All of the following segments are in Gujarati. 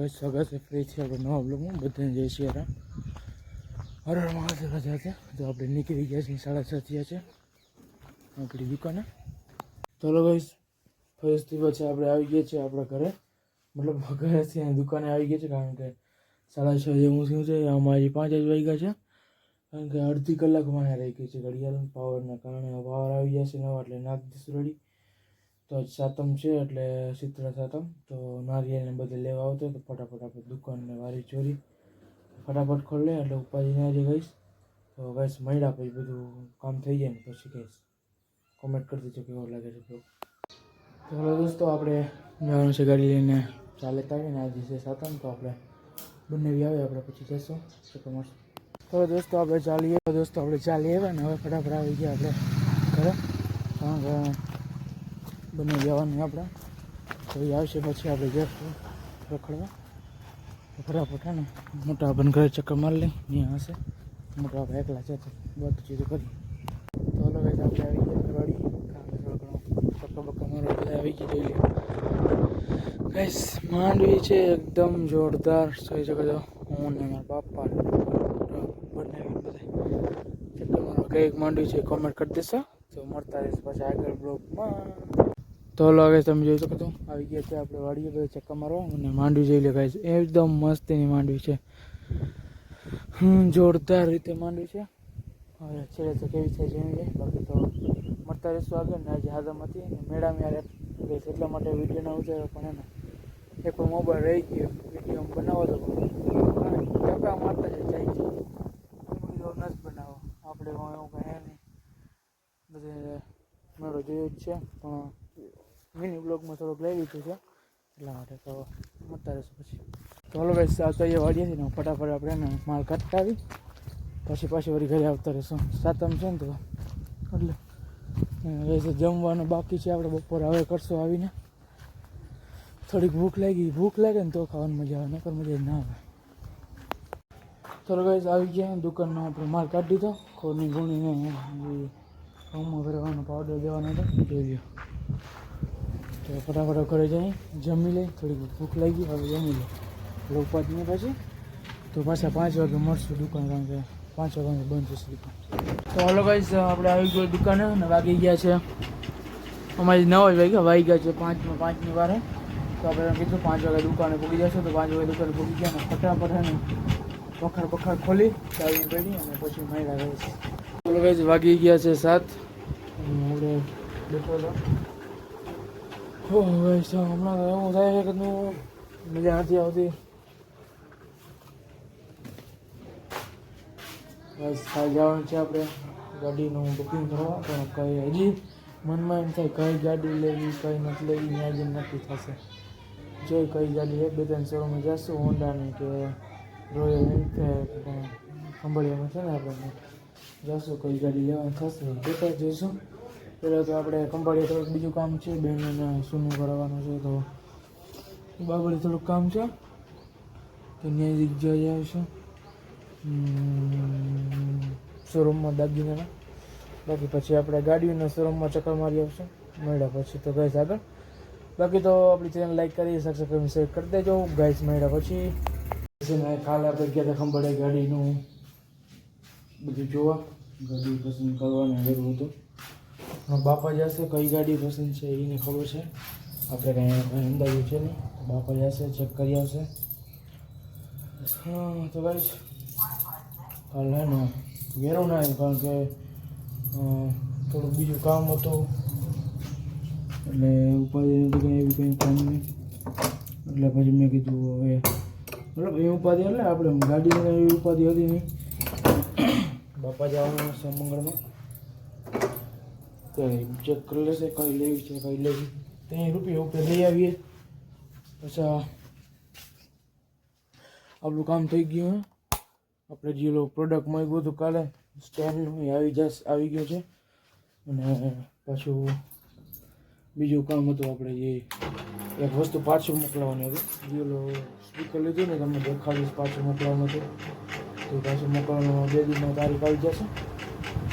ગઈ સ્વાગત છે ફરીથી આપણે નવા બ્લોગમાં બધાને જય શ્રી રામ. હર હર મહાદેવ રજા છે. તો આપણે નીકળી ગયા છીએ, સાડા છ થયા છે. આપણી દુકાને. ચલો ભાઈ ફરીથી પછી આપણે આવી ગયા છીએ આપણા ઘરે. મતલબ ઘરે અહીં દુકાને આવી ગયા છે કારણ કે સાડા છ જેવું શું છે અમારી પાંચ જ વાગ્યા છે. કારણ કે અડધી કલાકમાં રહી ગઈ છે ઘડિયાળ પાવરના કારણે. પાવર આવી જશે નવા, એટલે નાખ દઈશું રેડી તો આજ સાતમ છે એટલે શીતળ સાતમ. તો નારિયેળને બધે લેવા આવતો તો ફટાફટ આપણે દુકાનને વારી ચોરી ફટાફટ ખોલે એટલે ઉપાધિ ના જે ગઈશ. તો ગઈશ મળ્યા પછી બધું કામ થઈ જાય ને પછી કહીશ કોમેન્ટ કરી દેજો કેવો લાગે છે તો હલો દોસ્તો, આપણે જવાનું છે ગાડી લઈને ચાલે આવીને આજે છે સાતમ, તો આપણે બંને બી આવે, આપણે પછી જઈશું. તો મળશું તો દોસ્તો, આપણે ચાલીએ. દોસ્તો, આપણે ચાલીએ ને હવે ફટાફટ આવી ગયા આપણે ઘરે. બંને જવાનું આપણે. તો એ આવશે પછી આપણે જઈશું રખડવા. તો ફટાફટ હે ને મોટા ભાઈને ઘરે ચક્કર મારી લઈ ત્યાં હશે. મોટા ભાઈ એકલા છે તો બધું ચીજો કરી. તો હલો guys, આપણે આવી ગયા ઘરવાળી. ચક્કર બક્કર મારવા બધા આવી ગયા જોઈ લે ગાઈસ માંડવી છે એકદમ જોરદાર. જોઈ શકો છો હું ને મારા બાપા બંને બધા ચક્કર મારવા કંઈક માંડવી છે કોમેન્ટ કરી દેશો. તો મળતા રહેશે પછી આગળ બ્લોગમાં તો હલો હવે તમે જોઈ શકો છો. આવી ગયા છે આપણે વાડીએ બધા ચક્કા મારવા અને માંડવી જોઈ લે ગાઈસ એકદમ મસ્ત એની માંડવી છે. જોરદાર રીતે માંડવી છે. હવે છેડે તો કેવી છે જોઈ લે બાકી તો મળતા રહેશું આગળ. ને આજે હાદમ હતી ને મેળામાં યાર ગઈશ એટલા માટે વીડિયો ના ઉતાર્યો પણ એને. એક મોબાઈલ રહી ગયો વીડિયો બનાવો તો ચક્કા મારતા જ જાય છે. વીડિયો ન જ બનાવો. આપણે એવું કહે નહીં. બધે મેળો જોયો જ છે, પણ મિની બ્લોગમાં થોડોક લઈ લીધું છે. એટલા માટે તો મળતા રહેશું પછી. તો હલો ભાઈ સાત વાગે વાળીએ છીએ ને, ફટાફટ આપણે એને માલ કટાવી પછી પાછી વળી ઘરે આવતા રહીશું. સાતમ છે ને તો, એટલે એ જમવાનું બાકી છે આપણે બપોરે. હવે કરશું આવીને. થોડીક ભૂખ લાગી. ભૂખ લાગે ને તો ખાવાની મજા આવે, નકર મજા ના આવે. ચલો ગાઈઝ આવી ગયા દુકાનમાં આપણે માલ કાઢી દીધો. ખોરની ગુણીને રૂમમાં ભરવાનો પાવડર દેવાનો હતો. જોઈ લો તો ફટાફટ ઘરે જઈ જમી લઈ થોડીક ભૂખ લાગી, હવે જમી લઈ એટલે નહીં પછી? તો પાછા પાંચ વાગે મળશું દુકાન, કારણ કે પાંચ વાગે બંધ થશે દુકાન. તો હલો ગાઈસ આપણે આવી ગયો દુકાને અને વાગી ગયા છે. અમારી નવ જ વાગ્યા, વાગી ગયા છે પાંચમાં પાંચની વારે. તો આપણે કીધું પાંચ વાગે દુકાને પૂગી જશું, તો પાંચ વાગે દુકાને પૂગી ગયા અને ફટાફટ હે ને પખાડ પખાડ ખોલી ચાવી પડી અને પછી ગઈશ ચલો ગાઈસ વાગી ગયા છે સાત. આપણે બેઠો હમણાં તો એવું થાય છે કે મજા નથી આવતી. બસ, ખાઈ જવાનું છે આપણે. ગાડીનું બુકિંગ કરવા, પણ કઈ હજી મનમાં એમ થાય, કઈ ગાડી લેવી, કઈ નથી લેવી ત્યાં જ નક્કી થશે. જોઈ કઈ ગાડી, એક, બે, ત્રણ શોરૂમમાં જશું, હોન્ડાની કે રોયલ એન્ફિલ્ડ કંબળિયામાં છે ને આપણે. જશું, કઈ ગાડી લેવાની થશે, જોતા જઈશું. પહેલાં તો આપણે કંબળિયા થોડુંક બીજું કામ છે, બેનને સૂનું કરાવવાનું છે, તો બાબરે થોડુંક કામ છે. તો ત્યાં જગ્યાએ આવશે શોરૂમમાં દાગીનાના બાકી પછી આપણે ગાડીઓના શોરૂમમાં ચક્કર મારી આવશે. મળ્યા પછી તો ગાઈસ આગળ. બાકી તો આપણી ચેનલ લાઈક કરી સબસ્ક્રાઈબ શેર કરી દેજો. ગાઈસ મળ્યા પછી કાલે આપણે ગયા હતા ખંભાળે ગાડીનું. બધું જોવા. ગાડી પસંદ કરવાનું જરૂર હતું. બાપા જશે કઈ ગાડી પસંદ છે એને ખબર છે. આપણે કાંઈ કાંઈ છે નહીં. બાપા જશે ચેક કરી આવશે. હા, તો ગાઈસ કાલ હે ને, વેરો ના કારણ કે થોડુંક બીજું કામ હતું. એટલે ઉપાધિ નથી કંઈ એવી કંઈ કામ નહીં. એટલે પછી મેં કીધું હવે, મતલબ એ ઉપાધિ એટલે આપણે ગાડીની એવી ઉપાધિ હતી નહીં. બાપા જવાનું છે મંગળમાં. ચેક કરી લેશે કઈ લેવી છે, કઈ લેવી ત્યાં રૂપિયા ઉપર લઈ આવીએ. પછી આપણું કામ થઈ ગયું આપણે જે લોકો પ્રોડક્ટ માંગ્યું હતું કાલે સ્ટેન્ડનું આવી જશે આવી ગયો છે. અને પાછું બીજું કામ હતું આપણે જે એક વસ્તુ પાછું મોકલાવવાની હતી. જે લોકો સ્પીકર લીધું ને, તમને દેખાડીશ પાછું મોકલાવવાનું હતું. તો પાછું મોકલવાનું, બે દિવસમાં તારીખ આવી જશે.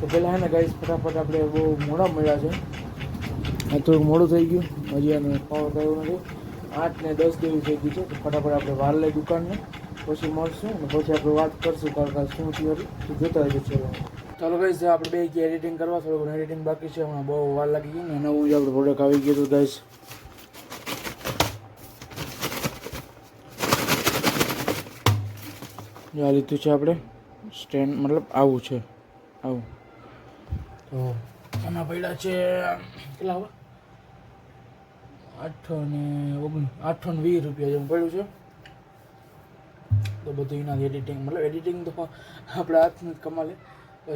તો પહેલાં હે ને ફટાફટ આપણે બહુ મોડા મળ્યા છે. આ થોડુંક મોડું થઈ ગયું. હજી આને પાવર કર્યો નથી. આઠ ને દસ જેવી થઈ ગયું છે. તો ફટાફટ આપણે વાર લઈ દુકાનને. પછી મળશું અને પછી આપણે વાત કરશું કારણ શું થયું તો જોતા રહેજો ચલો. ચાલો ગાઈસ આપણે બે કે એડિટિંગ કરવા. થોડું ઘણું એડિટિંગ બાકી છે. હમણાં બહુ વાર લાગી ગઈ ને. નવું જ આપણે પ્રોડક્ટ આવી ગયું હતું ગાઈસ આ લીધું છે આપણે. સ્ટેન્ડ મતલબ આવું છે. આવું. તો આના પડ્યા છે, કેટલા હવે આઠસો ને ઓગણ, આઠસો ને વીસ રૂપિયા જેવું પડ્યું છે. તો બધું એના એડિટિંગ મતલબ એડિટિંગ તો આપણે હાથનું જ કમાલે.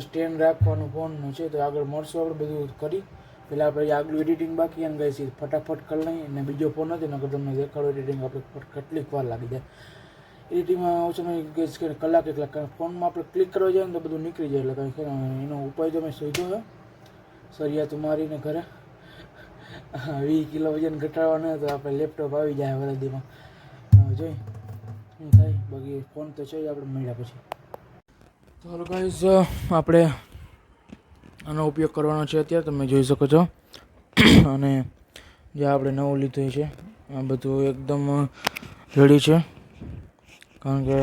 સ્ટેન્ડ રાખવાનું, ફોનનું છે, તો આગળ મળશું આપણે બધું કરી. પહેલાં આપણે આગળ એડિટિંગ બાકી એમ ગઈ છે ફટાફટ કરી લઈએ. અને બીજો ફોન નથી નગર તમને દેખાડો એડિટિંગ આપણે કેટલીક વાર લાગી જાય. એડિટિંગમાં ઓછો કે કલાક એક કલાક. ફોનમાં આપણે ક્લિક કરવા જાય ને તો બધું નીકળી જાય. એટલે કંઈ ખરા એનો ઉપાય તો મેં શોધ્યો છે. સરિયા તું મારીને ઘરે. વીસ કિલો વજન ઘટાડવાનો તો આપણે લેપટોપ આવી જાય વરદીમાં. જોઈ. શું થાય? બાકી ફોન તો છે આપણે મળ્યા પછી. ચાલો ગાઈઝ આપણે આનો ઉપયોગ કરવાનો છે અત્યારે. તમે જોઈ શકો છો. અને જે આપણે નવું લીધું છે, આ બધું એકદમ રેડી છે. કારણ કે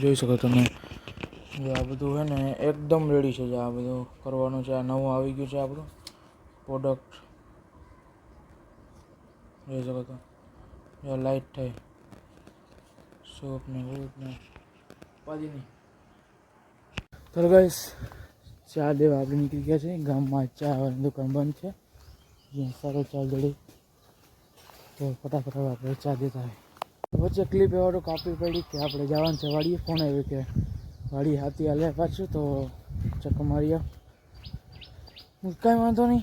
જોઈ શકો તમે જે આ બધું છે ને એકદમ રેડી છે જે આ બધું કરવાનું છે આ નવું આવી ગયું છે આપણું પ્રોડક્ટ જોઈ શકો તો જે લાઇટ થાય સોપ ને રૂપ ને પાદીની તો ગાઈસ ચા દેવા આપણે નીકળી ગયા છે ગામમાં ચા દુકાન બંધ છે. જ્યાં સારો ચા જડી. તો ફટાફટ હવે આપણે ચા દેતા હોય વચ્ચે ક્લિપ એવાડો કાપી પડી કે આપણે જવાનું છે વાડીએ. ફોન આવ્યો કે વાડી હાથી હાલે પાછું તો ચક્કર હું કાંઈ વાંધો નહીં.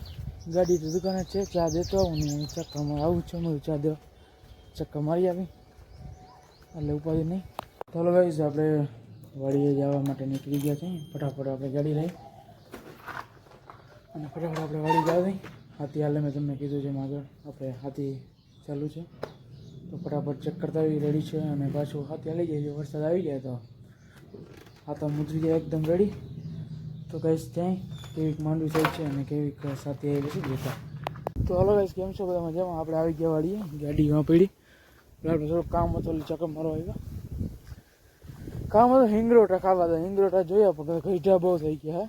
ગાડી તો દુકાને છે, ચા દેતો આવું ને ચક્કરમાં આવું છે, હું ચા દેવા. ચક્કર મારી આવી. એટલે ઉપાધિ નહીં. ચાલો ભાઈ આપણે વાડીએ જવા માટે નીકળી ગયા છે ફટાફટ આપણે ગાડી લઈ. અને ફટાફટ આપણે વાડી જાવી હાથી હાલે મેં તમને કીધું છે આગળ. આપણે હાથી ચાલુ છે. તો ફટાફટ ચેક કરતા આવી રેડી છે અને પાછું હાથી હાલી જાય જો વરસાદ આવી જાય તો. હાથા મુજરી જાય એકદમ રેડી તો કહીશ ત્યાં કેવીક માંડવી સાઈડ છે અને કેવીક સાથે આવી પછી જતા. તો હલો ગાઈશ કેમ છો બધા મજામાં આપણે આવી ગયા વાડીએ, ગાડીમાં પડી. આપણે થોડુંક કામ હતું, એટલે ચક્કર મારો આવ્યા. કામ હતું હિંગરોટા ખાવા હતા હિંગરોટા જોયા, પણ ગઈઢા બહુ થઈ ગયા, હે.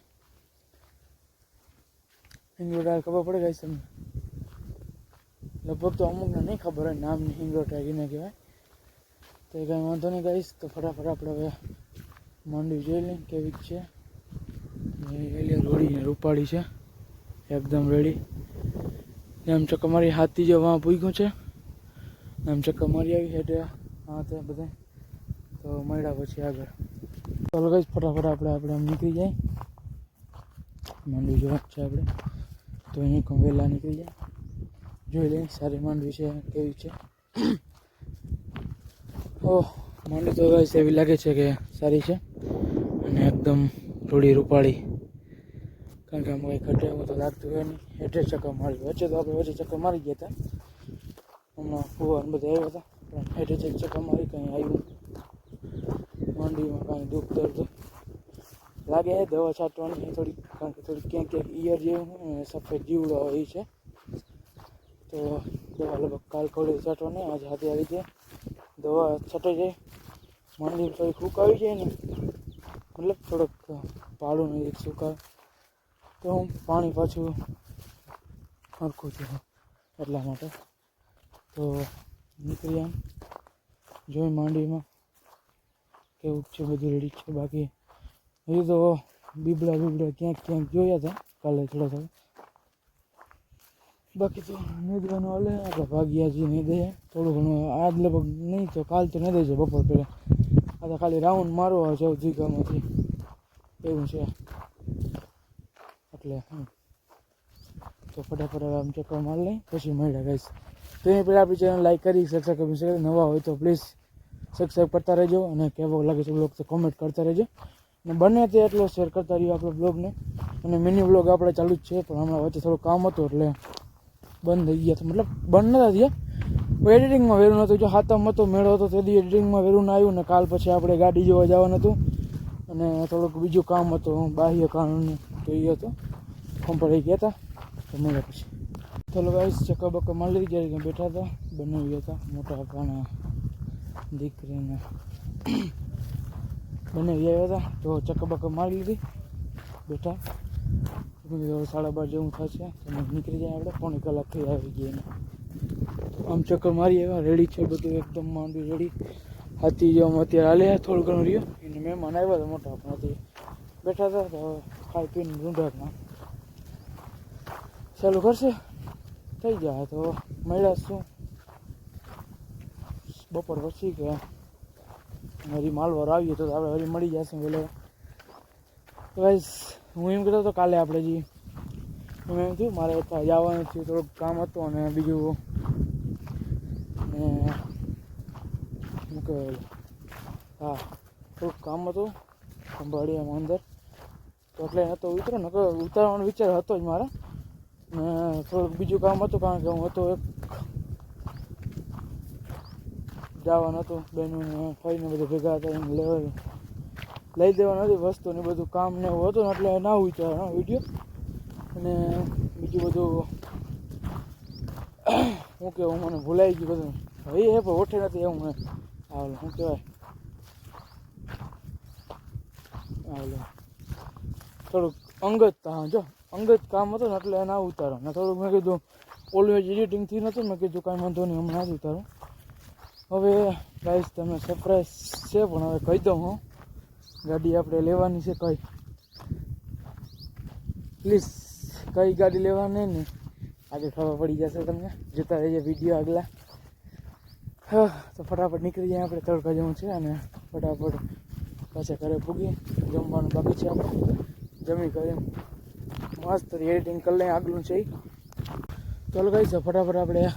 હિંગરોટા ખબર પડે ગાઈસ તમને? લગભગ તો અમુકને નહીં ખબર હોય નામ હિંગો કીને કહેવાય. તો એ કાંઈ વાંધો નહીં ગાઈશ, તો ફટાફટ આપણે હવે માંડવી જોઈ લઈએ કેવી છે. એલિયન રોડીને રૂપાળી છે, એકદમ રેડી એમ ચક્કર મારી હાથી જે વાં પૂગ્યું છે એમ ચક્કર મારી આવી હેઠે હા તે બધા. તો મળ્યા પછી આગળ. ચાલો ગઈ ફટાફટ આપણે આપણે આમ નીકળી જાય. માંડવી જોવા છે આપણે. તો અહીં વહેલા નીકળી જાય. જોઈ લઈએ સારી માંડવી છે, કેવી છે. ઓહ, માંડવી તો ગાઈસ એવી લાગે છે કે સારી છે. અને એકદમ થોડી રૂપાળી. કારણ કે આમાં કંઈ ખટે એવું તો લાગતું હોય નહીં. હેઠે ચક્કર મારી, વચ્ચે તો આપણે વચ્ચે ચક્કર મારી ગયા હતા. હમણાં ફુવા બધા આવ્યા હતા. પણ હેઠે ચેક ચક્કર મારી, કંઈ આવ્યું માંડવીમાં કાંઈ દુઃખ દર્દ લાગે દવા છાંટવાની થોડીક. કારણ કે થોડીક ક્યાંક ક્યાંક ઈયર જેવું સફેદ જીવડો હોય છે. તો દવા લગભગ કાલ કોળે છાંટવાની આજે હાથે આવી જાય દવા છટાઈ જાય માંડવી થોડીક ફૂક આવી જાય ને મતલબ થોડોક પાડું ને એક સુકાય તો હું પાણી પાછું હરખું છું એટલા માટે. તો નીકળી આમ. જોઈ માંડવીમાં કેવું છે બધું રેડી છે બાકી. હજુ તો બીબડા બીબડા ક્યાંક ક્યાંક જોયા હતા, કાલે થોડા થોડા બાકી તો મેદવાનું હાલે આપણે ભાગ્યાજી નહીં દે. થોડું ઘણું આજ લગભગ નહીં તો કાલ તો નહીં દેજો બપોર પહેલાં. આ તો ખાલી રાઉન્ડ મારવો આવે છે જીગામાંથી એવું છે. એટલે. તો ફટાફટ આમ ચક્કર માર લઈ, પછી મળ્યા ગઈશ તો એ પહેલાં આપણી ચેનલ લાઈક કરી સબસ્ક્રાઈબ કરી નવા હોય તો પ્લીઝ સબસ્ક્રાઈબ કરતા રહેજો અને કેવો લાગે છે બ્લોગ તો કોમેન્ટ કરતા રહેજો. અને બને તે એટલો શેર કરતા રહ્યો આપણે બ્લોગને અને મિની બ્લોગ આપણે ચાલુ જ છે, પણ હમણાં વચ્ચે થોડું કામ હતું એટલે બંધ થઈ ગયા હતા મતલબ બંધ નતા થયા. એડિટિંગમાં વેરું નહોતું જો હાથમ હતો મેળો હતો તેથી એડિટિંગમાં વેરું ના આવ્યું ને કાલ પછી આપણે ગાડી જોવા જવાનું હતું. અને થોડુંક બીજું કામ હતું. બાહ્ય કારણનું તો એ હતું. ફોન પર ગયા હતા. તો મળ્યા પછી. ચલો ગાઈસ ચક્કર બક્કર મારી લીધી. જ્યારે બેઠા હતા બંને ગયા હતા. મોટા પપ્પાના દીકરીને બંને આવ્યા હતા. તો ચકબક મારી લીધી. બેઠા. સાડા બાર જેવું થશે, તો નીકળી જાય આપણે, પોણી કલાક થઈ આવી ગઈ એને. આમ ચક્કર મારી આવ્યા રેડી છે, બધું એકદમ માંડવી રેડી હાથી જેમ અત્યારે હાલે થોડું ઘણું રહ્યું. એને મહેમાન આવ્યા હતા મોટા પણ હતી બેઠા હતા, તો હવે ખાઈ પીને રૂંઢાટમાં ચાલુ કરશે? થઈ જાય, તો મળ્યા શું? બપોર પછી કે હરી માલવારો આવીએ તો આપણે હરી મળી જશે પેલો બસ. હું એમ કહેતો હતો, કાલે આપણે જી હું એમ થયું, મારે જવાનું થયું થોડુંક કામ હતું અને બીજું ને શું કહેવાય, હા, થોડુંક કામ હતું ખંભાળીયામાં અંદર. તો એટલે હતો ઉતરો ને ઉતારવાનો વિચાર હતો જ મારે. ને થોડુંક બીજું કામ હતું, કારણ કે હું હતો એક જવાનું હતું બહેનોને ફરીને બધું ભેગા હતા એને લેવા લઈ દેવાનું હતી વસ્તુ ને બધું કામ ને એવું હતું ને એટલે ના ઉતારવાનો વીડિયો. અને બીજું બધું શું કહેવું મને ભૂલાઈ ગયું બધું. હવે એ પણ ઓઠે નથી એવું મને. હાલ, શું કહેવાય? આવેલું થોડુંક અંગત, હા, જો, અંગત કામ હતું ને એટલે ના ઉતારો ને થોડુંક મેં કીધું ઓલવેજ એડિટિંગથી નહોતું મેં કીધું કાંઈ વાંધો નહીં, હમણાં જ ઉતારું. હવે ગાઈસ તમે સરપ્રાઈઝ છે, પણ હવે કહી દઉં, હું. ગાડી આપણે લેવાની છે કઈ. પ્લીઝ, કઈ ગાડી લેવાની ને. આજે ખબર પડી જશે તમને. જોતા રહીએ વીડિયો આગલા. હા, તો ફટાફટ નીકળી જાય આપણે તડકા જવું છે અને ફટાફટ પાછા ઘરે પૂગી જમવાનું બાકી છે આપણે. જમી કરી મસ્ત એડિટિંગ કરી લઈએ. આગલું છે. ચાલો કઈ છે ફટાફટ આપણે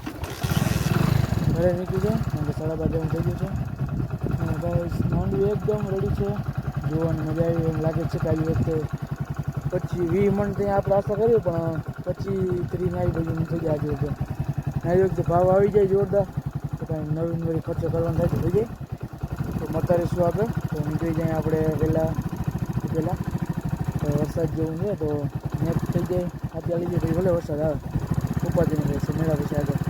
ઘરે નીકળી જાય અને સાડા બાર થઈ ગયું છે. ગાઈસ નોંધવી એકદમ રેડી છે. જોવાની મજા આવી એમ લાગે છે કે આવી વખતે પછી વીસ મણ ત્યાં આપણે આશા કર્યું પણ પછી ત્રીસ આવી બધું થઈ જાય આજે વખતે આવી વખતે ભાવ આવી જાય જોરદાર. તો કાંઈ નવીન નવી ખર્ચો કરવાનો થાય થઈ જાય. તો મળતા રહીશું આપે? તો નીકળી જાય આપણે પહેલાં પહેલાં તો વરસાદ જેવું છે તો મેચ થઈ જાય. હાથી આવી જાય ભલે વરસાદ આવે. ઉપાધિ રહેશે મેળા પછી આગળ.